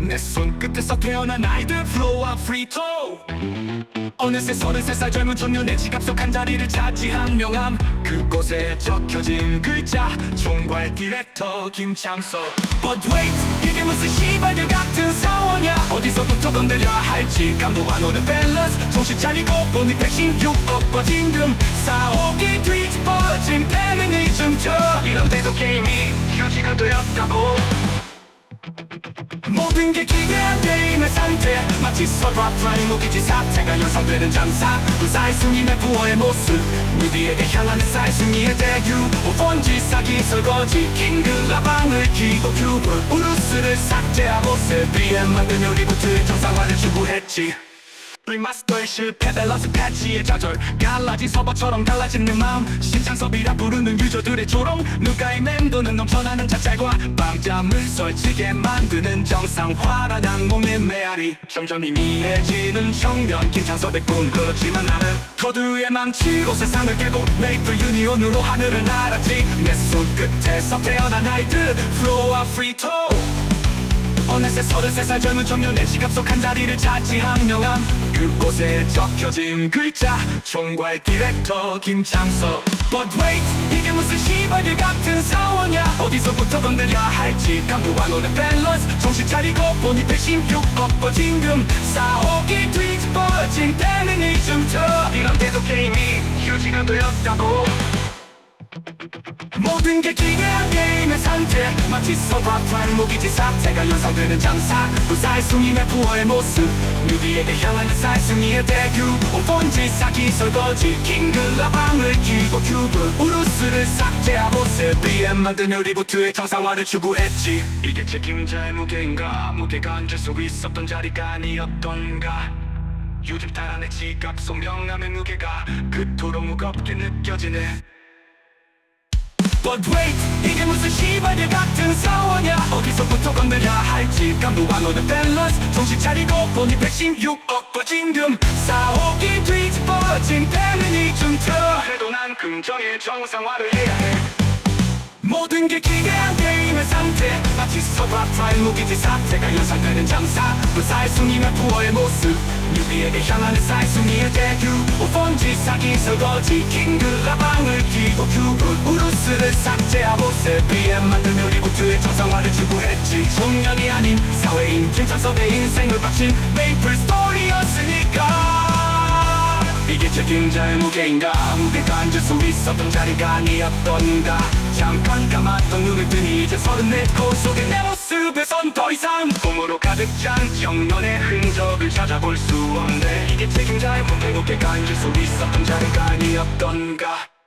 내 손끝에서 태어난 아이들 플로와 프리토 어느새 서른세 살 젊은 청년 내 지갑 속 한 자리를 차지한 명함. 그곳에 적혀진 글자 총괄 디렉터 김창석. But wait 이게 무슨 시발들 같은 상황이야? 어디서부터 건드려야 할지 감도 안 오는 밸런스. 정신 차리고 보니 116억 버진 금. 4억이 뒤집어진 페미니즘 저 이런데도 게임이 휴지가 되었다고 모든 게 기대한 게임의 상태. 마치 서브라 프라임 무기지 사태가 연상되는 장사. 승리의 부어의 모습. 무디에게 향하는 승리의 대규. 오번지 싸기 설거지. 킹글라방을 키고 큐브. 우루스를 삭제하고 세비에 만든 요리부트 정상화를 추구했지 리마스터의 실패 밸런스 패치의 좌절. 갈라진 서버처럼 갈라진 내 마음. 신창섭이라 부르는 유저들의 조롱. 누가의 맴도는 넘쳐나는 자찰과 밤잠을 설치게 만드는 정상화란 악몽의 메아리. 점점 희미해지는 정면 김창섭의 꿈. 그렇지만 나는 터두의 망치로 세상을 깨고 메이플 유니온으로 하늘을 날았지. 내 손끝에서 태어난 아이들 플로와 프리토 어느새 서른세 살 젊은 청년 내 지갑 속 한 자리를 차지한 명함. 그곳에 적혀진 글자 총괄 디렉터 김창석. But wait 이게 무슨 시발들 같은 상황이야? 어디서부터 건드려야 할지 안 오는 밸런스 정신 차리고 보니 116억 버진 금. 4억이 뒤집어진 페미니즘 저. 이런데도 게임이 휴지가 되었다고 모든 게 기괴한 게임의 상태. 마치 프라임 무기지 사태가 연상되는 장사. 승리의 부어의 모습. 뉴비에게 향하는 승리의 대규. 온폰지 싸기 설거지. 킹글라방을 키고 큐브. 우루스를 삭제하고 세비에 만든 요리부트의 정상화를 추구했지. 이게 책임자의 무게인가? 무게가 앉을 수 있었던 자리가 아니었던가? 요즘 달아내 지갑 속 명함의 무게가 그토록 무겁게 느껴지네 But wait 이게 무슨 시발들 같은 상황이야? 어디서부터 건드려야 할지 감도 안 오는 밸런스? 정신 차리고 보니 116억 버진 금. 4억이 뒤집어진 페미니즘 터 그래도 난 긍정의 정상화를 해야 해. 모든 게 기괴한 게임의 상태. 마치 서브라 프라임 무기지 사태가 연상되는 장사. 불사의 승리의 부어의 모습. 뉴비에게 향하는 승리의 대규. 오번지 싸기 설거지 킹글라방 큐브 우루스를 삭제하고 세비에 만든 요리부트의 정상화를 추구했지. 청년이 아닌 사회인 김창섭의 인생을 바친 메이플 스토리였으니까. 이게 책임자의 무게인가? 무게가 앉을 수 있었던 자리가 아니었던가? 잠깐 감았던 눈을 뜨니 이제 서른네 코 속에 내 모습에선 더 이상. 꿈으로 가득 찬 정년의 흔적을 찾아볼 수 없네. 이게 책임자의 무게 무게가 앉을 수 있었던 자리가 아니었던가